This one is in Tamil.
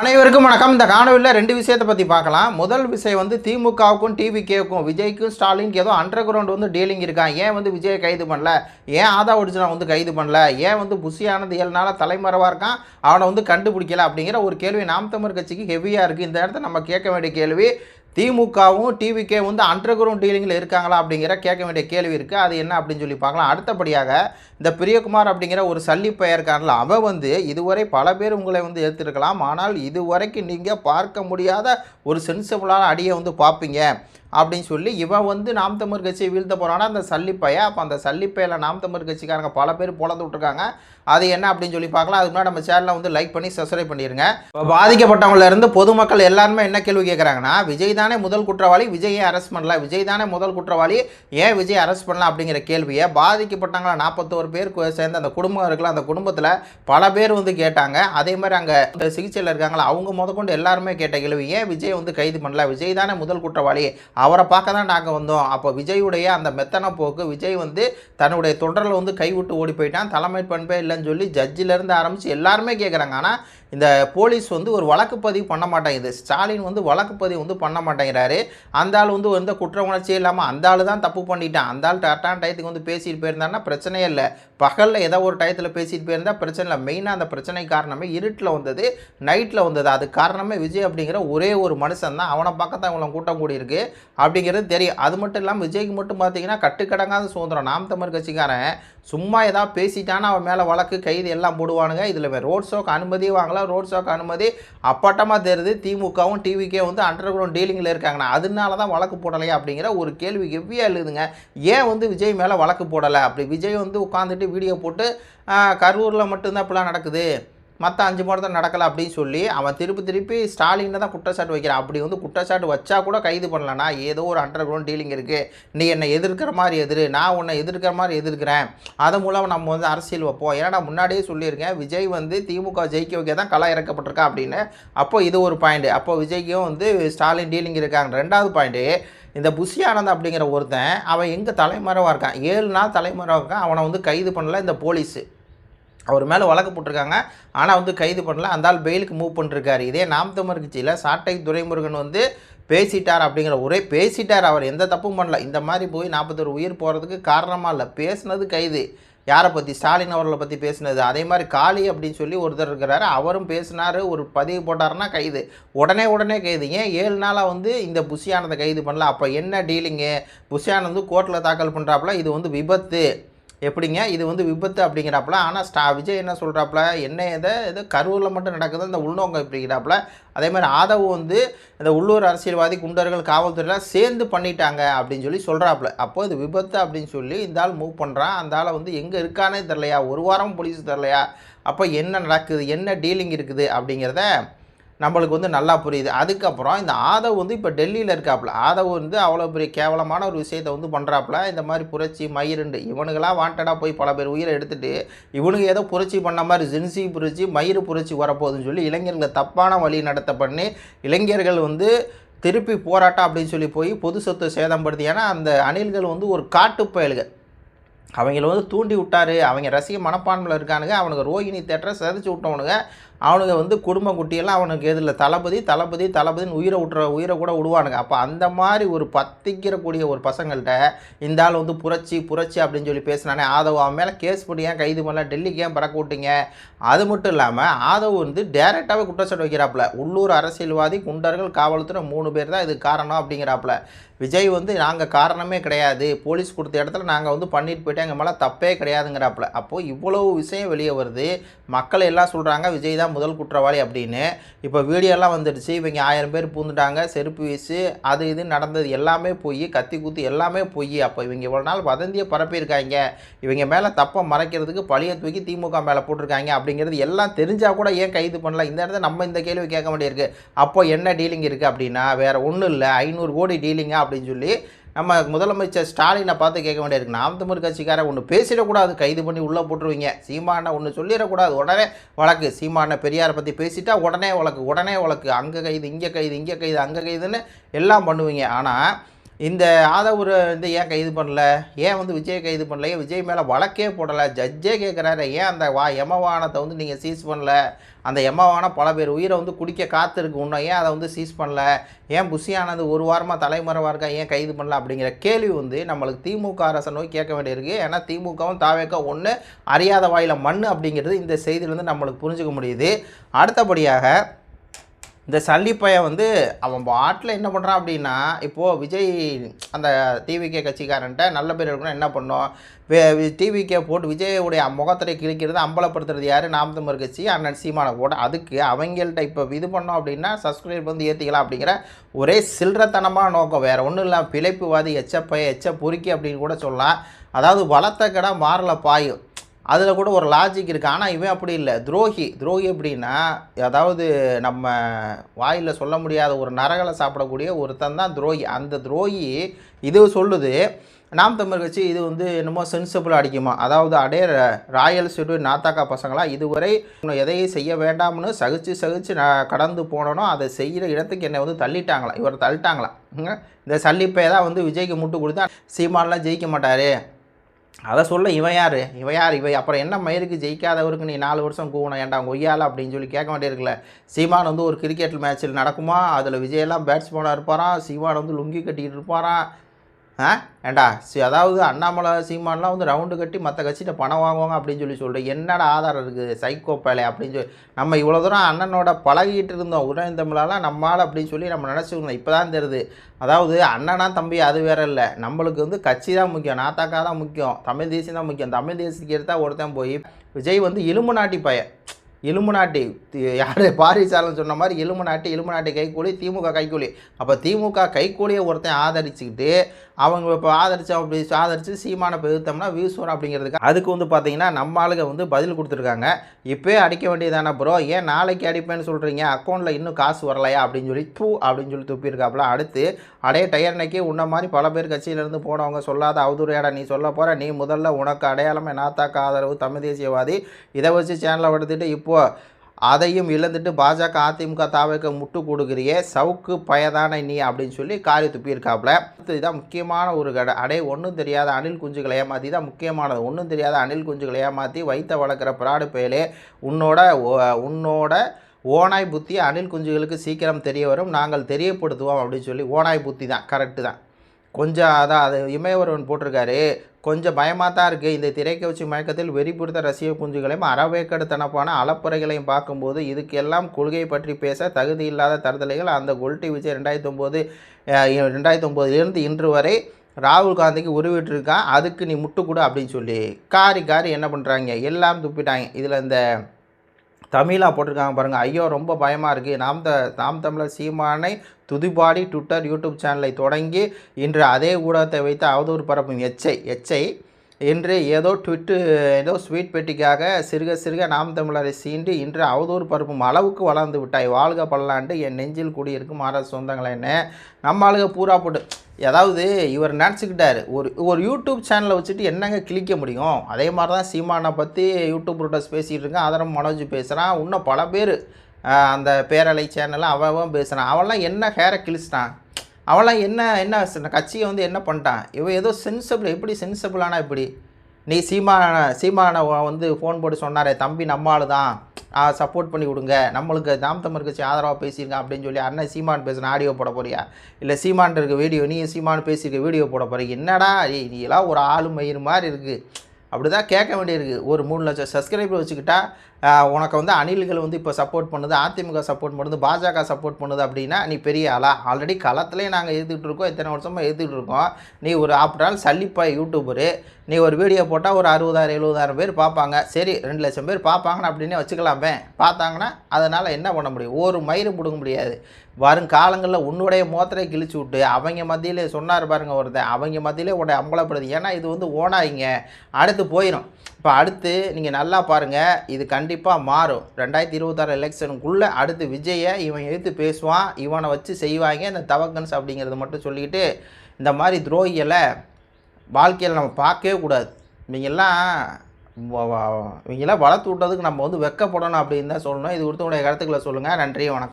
அனைவருக்கும் வணக்கம். இந்த காணொலியில் ரெண்டு விஷயத்தை பற்றி பார்க்கலாம். முதல் விஷயம் வந்து திமுகவுக்கும் டிவிகேவுக்கும் விஜய்க்கும் ஸ்டாலினுக்கு ஏதோ அண்டர் கிரவுண்ட் வந்து டீலிங் இருக்கான் ஏன் வந்து விஜயை கைது பண்ணல? ஏன் ஆதா ஒடிஜினா வந்து கைது பண்ணல? ஏன் வந்து புஷியானது ஆனந்த் ஏழு நாளாக தலைமறைவாக இருக்கான்? அவனை வந்து கண்டுபிடிக்கல அப்படிங்கிற ஒரு கேள்வி நாம் தமிழ் கட்சிக்கு ஹெவியாக இருக்குது இந்த இடத்த நம்ம கேட்க வேண்டிய கேள்வி திமுகவும் டிவிகே வந்து அண்டர் கிரவுண்ட் டீலிங்கில் இருக்காங்களா அப்படிங்கிற கேட்க வேண்டிய கேள்வி இருக்குது அது என்ன அப்படின்னு சொல்லி பார்க்கலாம். அடுத்தபடியாக இந்த பிரியகுமார் அப்படிங்கிற ஒரு சல்லி பெயர்காரல அவன் வந்து இதுவரை பல பேர் உங்களை வந்து எடுத்திருக்கலாம் ஆனால் இதுவரைக்கும் நீங்கள் பார்க்க முடியாத ஒரு சென்சிபிளான அடியை வந்து பார்ப்பீங்க. அப்படின்னு சொல்லி இவன் வந்து நாம் தமிழ் கட்சியை வீழ்த்த போகிறான்னா அந்த சல்லிப்பைய. அப்போ அந்த சல்லிப்பையில் நாம் தமிழ் கட்சிக்காரங்க பல பேர் பொழந்து விட்ருக்காங்க அது என்ன அப்படின்னு சொல்லி பார்க்கலாம். அதுக்கு முன்னாடி நம்ம சேனலை வந்து லைக் பண்ணி சப்ஸ்கிரைப் பண்ணிடுங்க இப்போ பாதிக்கப்பட்டவங்கள இருந்து பொதுமக்கள் எல்லாருமே என்ன கேள்வி கேட்குறாங்கன்னா விஜய் தானே முதல் குற்றவாளி விஜயை அரெஸ்ட் பண்ணல? விஜய் தானே முதல் குற்றவாளி ஏன் விஜய் அரெஸ்ட் பண்ணலாம் அப்படிங்கிற கேள்வியை பாதிக்கப்பட்டவங்கள நாற்பத்தோரு பேர் சேர்ந்த அந்த குடும்பம் இருக்குல்ல அந்த குடும்பத்தில் பல பேர் வந்து கேட்டாங்க. அதே மாதிரி அங்கே சிகிச்சையில் இருக்காங்களா அவங்க முதற்கொண்டு எல்லாருமே கேட்ட கேள்வி ஏன் விஜய் வந்து கைது பண்ணல? விஜய் தானே முதல் குற்றவாளி. அவரை பார்க்க தான் நாங்கள் வந்தோம். அப்போ விஜயுடைய அந்த மெத்தன போக்கு விஜய் வந்து தன்னுடைய தொடரில் வந்து கைவிட்டு ஓடி போயிட்டான். தலைமை பண்பே இல்லைன்னு சொல்லி ஜட்ஜிலேருந்து ஆரம்பித்து எல்லாருமே கேட்குறாங்க ஆனால் இந்த போலீஸ் வந்து ஒரு வழக்கு பதிவு பண்ண மாட்டேங்குது. ஸ்டாலின் வந்து வழக்கு பதிவு வந்து பண்ண மாட்டேங்கிறாரு. அந்த ஆள் வந்து எந்த குற்ற உணர்ச்சியும் இல்லாமல் அந்த ஆள் தான் தப்பு பண்ணிட்டான். அந்த ஆள் கரெக்டான டயத்துக்கு வந்து பேசிட்டு போயிருந்தான்னா பிரச்சனையே இல்லை. பகலில் ஏதோ ஒரு டயத்தில் பேசிட்டு போயிருந்தால் பிரச்சனை இல்லை. மெயினாக அந்த பிரச்சனை காரணமே இருட்டில் வந்தது நைட்டில் வந்தது. அது காரணமே விஜய் அப்படிங்கிற ஒரே ஒரு மனுஷன் தான். அவனை பக்கத்தான் தான் இவ்வளோ கூட்டம் கூடியிருக்கு. அப்படிங்கிறது தெரியும். அது மட்டும் இல்லாமல் விஜய்க்கு மட்டும் பார்த்தீங்கன்னா கட்டுக்கடங்காத சுதந்திரம். நாம் தமிழ் கட்சிக்காரன் சும்மா ஏதாவது பேசிட்டானா அவன் மேலே வழக்கு கைது எல்லாம் போடுவானுங்க. இதில் ரோட் ஷோக்கு அனுமதி வாங்கலாம் ரோட் ஷோக்கு அனுமதி அப்பட்டமாக தெரியுது. திமுகவும் டிவிக்கே வந்து அண்டர் கிரவுண்ட் டீலிங்கில் இருக்காங்கண்ணா. அதனால தான் வழக்கு போடலையா அப்படிங்கிற ஒரு கேள்வி எவ்வியாக எழுதுங்க ஏன் வந்து விஜய் மேலே வழக்கு போடலை? அப்படி விஜய் வந்து உட்காந்துட்டு வீடியோ போட்டு கரூரில் மட்டும்தான் இப்படிலாம் நடக்குது. மற்ற அஞ்சு மாதம் நடக்கலை அப்படின்னு சொல்லி அவன் திருப்பி திருப்பி ஸ்டாலினை தான் குற்றச்சாட்டு வைக்கிறான். அப்படி வந்து குற்றச்சாட்டு வச்சா கூட கைது பண்ணலன்னா ஏதோ ஒரு அண்டர் கிரவுண்ட் டீலிங் இருக்குது நீ என்னை எதிர்க்கிற மாதிரி எதிர் நான் உன்னை எதிர்க்கிற மாதிரி எதிர்க்கிறேன். அதன் மூலம் நம்ம வந்து அரசியல் வைப்போம். ஏன்னா நான் முன்னாடியே சொல்லியிருக்கேன் விஜய் வந்து திமுக ஜெயிக்க வைக்க தான் களை இறக்கப்பட்டிருக்கா அப்படின்னு. அப்போ இது ஒரு பாயிண்ட் அப்போ விஜய்க்கும் வந்து ஸ்டாலின் டீலிங் இருக்காங்க. ரெண்டாவது பாயிண்ட்டு இந்த புஷி ஆனந்த் அப்படிங்கிற ஒருத்தன் அவன் எங்கே தலைமறைவாக இருக்கான்? ஏழு நாள் தலைமறைவாக இருக்கான். அவனை வந்து கைது பண்ணல இந்த போலீஸு. அவர் மேலே வழக்கு போட்டிருக்காங்க. ஆனால் வந்து கைது பண்ணல. அந்த ஆள் பெயிலுக்கு மூவ் பண்ணிருக்காரு. இதே நாம் தமிழ் கட்சியில் சாட்டை துரைமுருகன் வந்து பேசிட்டார் அப்படிங்கிற ஒரே பேசிட்டார் அவர். எந்த தப்பும் பண்ணல. இந்த மாதிரி போய் நாற்பத்தொரு உயிர் போகிறதுக்கு காரணமாக இல்லை. பேசுனது கைது. யாரை பற்றி ஸ்டாலின் அவர்களை பற்றி பேசினது. அதே மாதிரி காளி அப்படின்னு சொல்லி ஒருத்தர் இருக்கிறாரு. அவரும் பேசினார். ஒரு பதிவு போட்டாருன்னா கைது. உடனே உடனே கைது. ஏன் ஏழு நாளாக வந்து இந்த புஷியானதை கைது பண்ணல? அப்போ என்ன டீலிங்கு புஷியானந்து கோர்ட்டில் தாக்கல் பண்ணுறாப்புல இது வந்து விபத்து. எப்படிங்க? இது வந்து விபத்து அப்படிங்கிறாப்புல. ஆனால் ஸ்டா விஜய் என்ன சொல்கிறாப்புல என்ன எதை? இது கரூரில் மட்டும் நடக்குது. அந்த உள்நோக்கம் இப்படிங்கிறாப்புல அதே மாதிரி ஆதவ் வந்து இந்த உள்ளூர் அரசியல்வாதி குண்டர்கள் காவல்துறையெல்லாம் சேர்ந்து பண்ணிட்டாங்க அப்படின்னு சொல்லி சொல்கிறாப்புல அப்போ இது விபத்து அப்படின்னு சொல்லி இந்த ஆள் மூவ் பண்ணுறான் அந்த ஆளை வந்து எங்கே இருக்கானே தெரிலையா ஒரு வாரம் போலீஸ் தெரிலையா அப்போ என்ன நடக்குது? என்ன டீலிங் இருக்குது அப்படிங்கிறத நம்மளுக்கு வந்து நல்லா புரியுது. அதுக்கப்புறம் இந்த ஆதவ் வந்து இப்போ டெல்லியில் இருக்காப்புல ஆதவ் வந்து அவ்வளோ பெரிய கேவலமான ஒரு விஷயத்தை வந்து பண்ணுறாப்புல இந்த மாதிரி புரட்சி மயிருண்டு. இவனுங்களாம் வாண்டடாக போய் பல பேர் உயிரை எடுத்துகிட்டு இவனுங்க ஏதோ புரட்சி பண்ண மாதிரி ஜின்சி புரட்சி மயிறு புரட்சி வரப்போகுதுன்னு சொல்லி இளைஞர்களை தப்பான வழி நடத்த பண்ணி இளைஞர்கள் வந்து திருப்பி போராட்டம் அப்படின்னு சொல்லி போய் பொது சொத்தை சேதப்படுத்தி ஏன்னா அந்த அணில்கள் வந்து ஒரு காட்டு பயல்கள். அவங்கள வந்து தூண்டி விட்டாரு. அவங்க ரசிக மனப்பான்மையில் இருக்கானுங்க. அவனுக்கு ரோஹிணி தேட்டரை சிதைச்சி விட்டவனுங்க. அவனுங்க வந்து குடும்ப குட்டியெல்லாம் அவனுக்கு எதில் தளபதி தளபதி தளபதின்னு உயிரை விட்டுற உயிரை கூட விடுவானுங்க அப்போ அந்த மாதிரி ஒரு பத்திக்கிறக்கூடிய ஒரு பசங்கள்கிட்ட இந்த ஆள் வந்து புரட்சி புரட்சி அப்படின்னு சொல்லி பேசினானே ஆதவ் அவன் மேலே கேஸ் பண்ணி ஏன் கைது பண்ணல டெல்லிக்கு ஏன் பறக்க விட்டீங்க? அது மட்டும் இல்லாமல் ஆதவ் வந்து டேரெக்டாகவே குற்றச்சாட்டு வைக்கிறாப்புல. உள்ளூர் அரசியல்வாதி குண்டர்கள் காவல்துறை மூணு பேர் தான் இது காரணம் அப்படிங்கிறாப்புல. விஜய் வந்து நாங்கள் காரணமே கிடையாது. போலீஸ் கொடுத்த இடத்துல நாங்கள் வந்து பண்ணிட்டு போயிட்டு எங்கள் மேலே தப்பே கிடையாதுங்கிறாப்புல. அப்போது இவ்வளவு விஷயம் வெளியே வருது. மக்கள் எல்லாம் சொல்கிறாங்க விஜய் தான் முதல் குற்றவாளி அப்படின்னு. இப்போ வீடியோலாம் வந்துடுச்சு. இவங்க ஆயிரம் பேர் பூந்துட்டாங்க. செருப்பு வீசு அது இது நடந்தது எல்லாமே போய் கத்தி குத்து எல்லாமே போய். அப்போ இவங்க இவ்வளோ நாள் வதந்தியை பரப்பியிருக்காங்க. இவங்க மேலே தப்பை மறைக்கிறதுக்கு பழியை தூக்கி திமுக மேலே போட்டிருக்காங்க அப்படிங்கிறது எல்லாம் தெரிஞ்சால் கூட ஏன் கைது பண்ணல? இந்த இடத்துல நம்ம இந்த கேள்வி கேட்க வேண்டியிருக்கு. அப்போ என்ன டீலிங் இருக்குது அப்படின்னா வேறு ஒன்றும் இல்லை. ஐநூறு கோடி டீலிங்கா அப்படின்னு சொல்லி நம்ம முதலமைச்சர் ஸ்டாலினை பார்த்து கேட்க வேண்டியிருக்கு. நாம் கட்சிக்காரன் ஒன்று பேசிடக்கூடாது. கைது பண்ணி உள்ளே போட்டுருவீங்க. சீமானை ஒன்று சொல்லிடக்கூடாது. உடனே வழக்கு. சீமானை பெரியாரை பற்றி பேசிட்டா உடனே வழக்கு. உடனே வழக்கு. அங்கே கைது இங்கே கைது இங்கே கைது அங்கே கைதுன்னு எல்லாம் பண்ணுவீங்க. ஆனால் இந்த ஆதவர் வந்து ஏன் கைது பண்ணல? ஏன் வந்து விஜய் கைது பண்ணல? ஏன் விஜய் மேலே வழக்கே போடலை? ஜட்ஜே கேட்குறாரு ஏன் அந்த வா எமவானத்தை வந்து நீங்கள் சீஸ் பண்ணல? அந்த எமவானம் பல பேர் உயிரை வந்து குடிக்க காத்திருக்கு. இன்னும் ஏன் அதை வந்து சீஸ் பண்ணல? ஏன் புஷியானது ஒரு வாரமாக தலைமறைவாக இருக்கா? ஏன் கைது பண்ணல? அப்படிங்கிற கேள்வி வந்து நம்மளுக்கு திமுக அரசை நோய் கேட்க வேண்டியிருக்கு. ஏன்னா திமுகவும் தாவேக்க ஒன்று அறியாத வாயில் மண் அப்படிங்கிறது இந்த செய்தியிலேருந்து நம்மளுக்கு புரிஞ்சுக்க முடியுது. அடுத்தபடியாக இந்த சல்லிப்பையன் வந்து அவன் பாட்டில் என்ன பண்ணுறான் அப்படின்னா இப்போது விஜய் அந்த டிவிகே கட்சிக்காரன்ட்ட நல்ல பேர் இருக்கணும் என்ன பண்ணோம்? டிவிகே போட்டு விஜயுடைய முகத்திரை கிழிக்கிறது அம்பலப்படுத்துறது யார்? நாம் தமிழ் கட்சி அண்ணன் சீமானை. போட அதுக்கு அவங்கள்ட்ட இப்போ இது பண்ணோம் அப்படின்னா சப்ஸ்கிரைப் வந்து ஏற்றிக்கலாம் அப்படிங்கிற ஒரே சில்லறத்தனமான நோக்கம். வேறு ஒன்றும் இல்லை பிழைப்புவாதி எச்சப்பைய எச்ச பொறுக்கி அப்படின்னு கூட சொல்லலாம். அதாவது வளர்த்த கடை மாறல பாயும். அதில் கூட ஒரு லாஜிக் இருக்குது ஆனால் இவன் அப்படி இல்லை. துரோகி. துரோகி எப்படின்னா அதாவது நம்ம வாயில் சொல்ல முடியாத ஒரு நரகளை சாப்பிடக்கூடிய ஒருத்தன் தான் துரோகி. அந்த துரோகி இது சொல்லுது நாம் தமிழ் கட்சி இது வந்து என்னமோ சென்சிபிள் அடிக்குமா? அதாவது அடே ராயல் ஷெட்யூல் நாத்தாக்கா பசங்களா? இதுவரை இன்னும் எதையும் செய்ய வேண்டாம்னு சகிச்சு சகிச்சு நான் கடந்து போனனோ அதை செய்கிற இடத்துக்கு என்னை வந்து தள்ளிட்டாங்களாம் இவர் தள்ளிட்டாங்களாம் இந்த சல்லிப்பை தான் வந்து விஜய்க்கு முட்டு கொடுத்தா சீமான்லாம் ஜெயிக்க மாட்டார். அதை சொல்ல இவன் யார்? இவன் யார்? இவன் அப்புறம் என்ன மயிருக்கு ஜெயிக்காதவருக்கு நீ நாலு வருஷம் கூவணும் ஏன்டா கொய்யால அப்படின்னு சொல்லி கேட்க வேண்டியிருக்குல்ல. சீமான் வந்து ஒரு கிரிக்கெட் மேட்ச்சில் நடக்குமா? அதில் விஜயெல்லாம் பேட்ஸ்மேனாக இருப்பாராம். சீமான் வந்து லுங்கி கட்டிக்கிட்டு இருப்பாராம். ஆ? ஏண்டா சி அதாவது அண்ணாமலை சீமான்லாம் வந்து ரவுண்டு கட்டி மற்ற கட்சிகிட்ட பணம் வாங்குவாங்க அப்படின்னு சொல்லி சொல்கிறேன் என்னடா ஆதாரம் இருக்குது சைக்கோ பேலை அப்படின்னு சொல்லி. நம்ம இவ்வளோ தூரம் அண்ணனோட பழகிட்டு இருந்தோம் உடன் தமிழெல்லாம் நம்மளால் அப்படின்னு சொல்லி நம்ம நினச்சிருந்தோம் இப்போ தான் தெரியுது. அதாவது அண்ணனா தம்பி அது வேற இல்லை. நம்மளுக்கு வந்து கட்சி தான் முக்கியம் நாத்தாக்கா தான் முக்கியம் தமிழ் தேசியம் தான் முக்கியம். தமிழ் தேசியத்துக்கு எடுத்தால் ஒருத்தன் போய் விஜய் வந்து இலும்பு நாட்டி பையன். எலும்பு நாட்டி யார்? பாரிசாலன் சொன்ன மாதிரி எலும்பு நாட்டி எலும்பு நாட்டி கைக்கூலி திமுக கைக்கூலி அப்போ திமுக கைக்கூலியை ஒருத்தன் ஆதரிச்சுக்கிட்டு அவங்க இப்போ ஆதரிச்சு அப்படி ஆதரித்து சீமானை பெருத்தோம்னா வியூஸ் வரும் அப்படிங்கிறதுக்கு அதுக்கு வந்து பார்த்தீங்கன்னா நம்ம ஆளுங்க வந்து பதில் கொடுத்துருக்காங்க. இப்போயே அடிக்க வேண்டியதானே ப்ரோ ஏன் நாளைக்கு அடிப்பேன்னு சொல்கிறீங்க அக்கௌண்ட்டில் இன்னும் காசு வரலையா? அப்படின்னு சொல்லி பூ அப்படின்னு சொல்லி துப்பியிருக்காப்புல. அடுத்து அடைய டயர்னைக்கு உன்ன மாதிரி பல பேர் கட்சியிலேருந்து போனவங்க சொல்லாத அவதூறையாடா நீ சொல்ல போகிற நீ முதல்ல உனக்கு அடையாளமே நாத்தாக்க ஆதரவு தமிழ் தேசியவாதி. இதை வச்சு சேனலை எடுத்துகிட்டு இப்போது அதையும் இழந்துட்டு பாஜக அதிமுக தாவைக்க முட்டு கொடுக்குறியே சவுக்கு பயதான நீ அப்படின்னு சொல்லி காரி துப்பியிருக்காப்புல. இதுதான் முக்கியமான ஒரு கடை அடே ஒன்றும் தெரியாத அணில் குஞ்சுகளை ஏமாற்றி தான் முக்கியமானது ஒன்றும் தெரியாத அணில் குஞ்சுகளை ஏமாற்றி வைத்த வளர்க்குற பிராடு பெயலே. உன்னோட ஓ- உன்னோட ஓனாய் புத்தி அணில் குஞ்சுகளுக்கு சீக்கிரம் தெரிய வரும் நாங்கள் தெரியப்படுத்துவோம் அப்படின்னு சொல்லி ஓனாய் புத்தி தான் கரெக்டு தான். கொஞ்சம் அதான் அது இமயவரவன் போட்டிருக்காரு. கொஞ்சம் பயமாக தான் இருக்குது இந்த திரைக்க வச்சு மயக்கத்தில் வெறிபுரித்த ரசிக குஞ்சுகளையும் அறவேக்கடுத்தனப்பான அலப்புறைகளையும் பார்க்கும்போது இதுக்கெல்லாம் கொள்கை பற்றி பேச தகுதி இல்லாத தருதலைகள் அந்த கொல்டி விஜய் ரெண்டாயிரத்தி ஒம்போது ரெண்டாயிரத்தி ஒம்போதுலேருந்து இன்று வரை ராகுல் காந்திக்கு உருவிட்டுருக்கான். அதுக்கு நீ முட்டு கொடு அப்படின்னு சொல்லி காரி காரி என்ன பண்ணுறாங்க எல்லாம் துப்பிட்டாங்க. இதில் இந்த தமிழாக போட்டிருக்காங்க பாருங்கள் ஐயோ ரொம்ப பயமாக இருக்குது நாம் த நாம் தமிழர் சீமானை துதிபாடி ட்விட்டர் யூடியூப் சேனலை தொடங்கி இன்று அதே ஊடகத்தை வைத்து அவதூறு பரப்பும் எச்சை எச்சை இன்று ஏதோ ட்விட்டு ஏதோ ஸ்வீட் பெட்டிக்காக சிறுக சிறுக நாம் தமிழரை சீண்டு இன்று அவதூறு பரப்பும் அளவுக்கு வளர்ந்து விட்டாய். வாழ்க பல்லாண்டு என் நெஞ்சில் குடியிருக்கும் மாற சொந்தங்களேன்னு நம்ம ஆளுக பூரா போட்டு அதாவது இவர் நினச்சிக்கிட்டார். ஒரு ஒரு யூடியூப் சேனலை வச்சுட்டு என்னங்க கிழிக்க முடியும்? அதே மாதிரி தான் சீமானை பற்றி யூடியூப் ரூட்டர்ஸ் பேசிகிட்டு இருக்கேன். அதரம் மனோஜ் பேசுகிறான் இன்னும் பல பேர் அந்த பேரலை சேனலில் அவன் அவன் பேசுகிறான் அவன்லாம் என்ன ஹேரை கிழிச்சிட்டான்? அவன்லாம் என்ன என்ன கட்சியை வந்து என்ன பண்ணிட்டான்? இவன் ஏதோ சென்சபிள் எப்படி சென்சபிளானா இப்படி? நீ சீமான சீமானை வந்து ஃபோன் போட்டு சொன்னாரே தம்பி நம்ம தான் சப்போர்ட் பண்ணி கொடுங்க. நம்மளுக்கு நாம் தமிழ் கட்சி ஆதரவாக பேசியிருக்கேன் அப்படின்னு சொல்லி அண்ணன் சீமான் பேசுகிற ஆடியோ போட போறியா? இல்லை சீமான் இருக்க வீடியோ நீ சீமான் பேசியிருக்க வீடியோ போட போறீங்க என்னடா நீ எல்லாம் ஒரு ஆளு மயிர் மாதிரி இருக்குது அப்படி தான் கேட்க வேண்டியிருக்கு. ஒரு மூணு லட்சம் சப்ஸ்கிரைபர் வச்சுக்கிட்டா உனக்கு வந்து அணில்கள் வந்து இப்போ சப்போர்ட் பண்ணுது அதிமுக சப்போர்ட் பண்ணுது பாஜக சப்போர்ட் பண்ணுது அப்படின்னா நீ பெரிய ஆளா? ஆல்ரெடி களத்துலேயே நாங்கள் எழுதிட்டு இருக்கோம் இத்தனை வருஷமாக எழுதிட்டு இருக்கோம். நீ ஒரு ஆஃப்டர் ஆல் சல்லிப்பாய் யூடியூபரு நீ ஒரு வீடியோ போட்டால் ஒரு அறுபதாயிரம் எழுபதாயிரம் பேர் பார்ப்பாங்க. சரி ரெண்டு லட்சம் பேர் பார்ப்பாங்கன்னு அப்படின்னே வச்சுக்கலாமே பார்த்தாங்கன்னா அதனால் என்ன பண்ண முடியும்? ஒரு மயிறு பிடுங்க முடியாது. வரும் காலங்களில் உன்னுடைய மோத்தரை கிழிச்சு விட்டு அவங்க மத்தியிலே சொன்னார் பாருங்கள் ஒருத்தன் அவங்க மத்தியிலே உடைய அம்பலப்படுது. ஏன்னா இது வந்து ஓனாயிங்க. அடுத்து போயிடும் இப்போ அடுத்து நீங்கள் நல்லா பாருங்கள் இது கண்டிப்பாக மாறும். ரெண்டாயிரத்தி இருபத்தாறு எலெக்ஷனுக்குள்ளே அடுத்து விஜயை இவன் எழுத்து பேசுவான். இவனை வச்சு செய்வாங்க. இந்த தவக்கன்ஸ் அப்படிங்கிறத மட்டும் சொல்லிக்கிட்டு இந்த மாதிரி துரோகிகளை வாழ்க்கையில் நம்ம பார்க்கவே கூடாது. இவங்கெல்லாம் இவங்கெல்லாம் வளர்த்து விட்டதுக்கு நம்ம வந்து வெக்கப்படணும் அப்படின்னு தான் சொல்லணும். இது கொடுத்தவங்களுடைய கருத்துக்களை சொல்லுங்கள் நன்றி வணக்கம்.